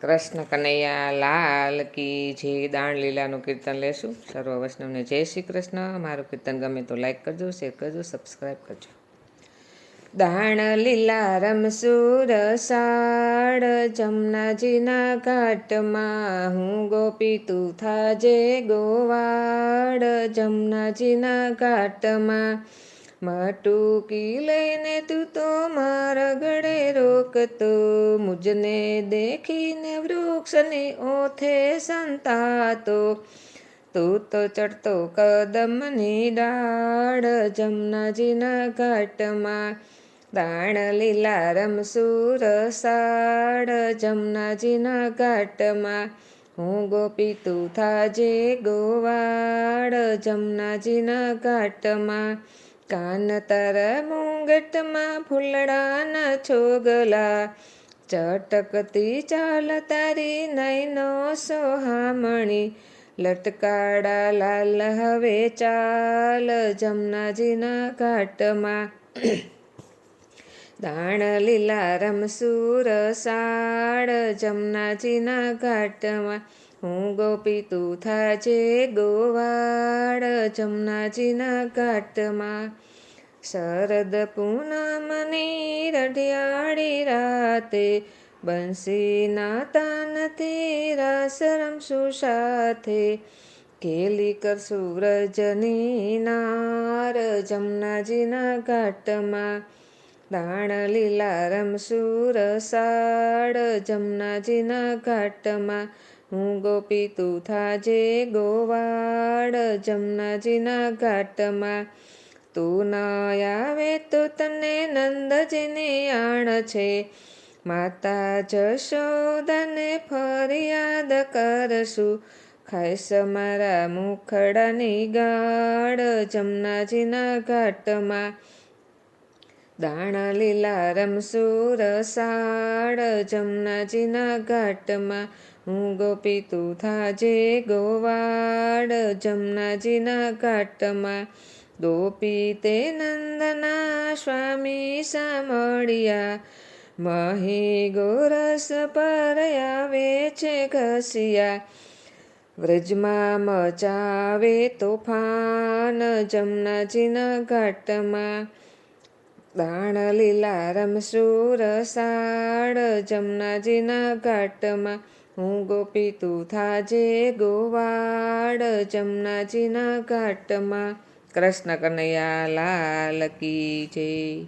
કૃષ્ણ કનૈયા લાલ કી જે દાણ લીલાનું કીર્તન લેશું. સર્વ વૈષ્ણવને જય શ્રી કૃષ્ણ. મારું કીર્તન ગમે તો લાઈક કરજો શેર કરજો સબસ્ક્રાઈબ કરજો. દાણ લીલા રમસુર સાડ જમનાજીના ઘાટમાં હું ગોપી તું થાજે ગોવાડ જમનાજીના ઘાટમાં માટુકી લઈને તું તો મારા ગળે રોકતો. મુજને દેખીને વૃક્ષની ઓથે સંતાતો. તું તો ચડતો કદમની ડાળ જમનાજીના ઘાટમાં. દાણ લીલા રમસુર સાડ જમનાજીના ઘાટમાં. હું ગોપી તું થાજે ગોવાડ જમનાજીના ઘાટમાં. કાન મૂંગટમાં મુંગટમાં ફૂલડાના છોગલા ચટકતી ચાલ તારી નૈનો સોહામણી, લટકાડા લાલ હવે ચાલ જમનાજીના ઘાટમાં. દાણ લીલા રમસુર સાડ જમનાજીના ઘાટમાં. હું ગોપી તું થાજે ગોવાડ જમનાજીના ઘાટમાં. શરદ પૂનમની રઢિયાળી રાતે બંસીના તાનથી રાસ રમશું સાથે કેલી કર રજની નાર જમનાજીના ઘાટમાં. દાણ લીલા રમસુર સાડ જમનાજીના ઘાટમાં. હું ગોપી તું થાજે ગોવાડ જમનાજીના ઘાટમાં. તું ન આવે તો તને નંદજીની આણ છે. માતા જશોદાને ફરિયાદ કરશું. ખાઈશ મારા મુખડાની ગાળ જમનાજીના ઘાટમાં. દાણ લીલા રમસુર સાડ જમનાજીના ઘાટમાં. હું ગોપી તું થાજે ગોવાડ જમનાજીના ઘાટમાં. ગોપી તે નંદના સ્વામી સામળિયા. મહી ગોરસ પર આવે છે ઘસિયા. વ્રજમાં મચાવે તોફાન જમનાજીના ઘાટમાં. દાણ લીલા રમસુર સાડ જમનાજીના ઘાટમાં. હું ગોપી તું થાજે ગોવાડ જમનાજીના ઘાટમાં. કૃષ્ણ કનૈયા લાલ કી જય.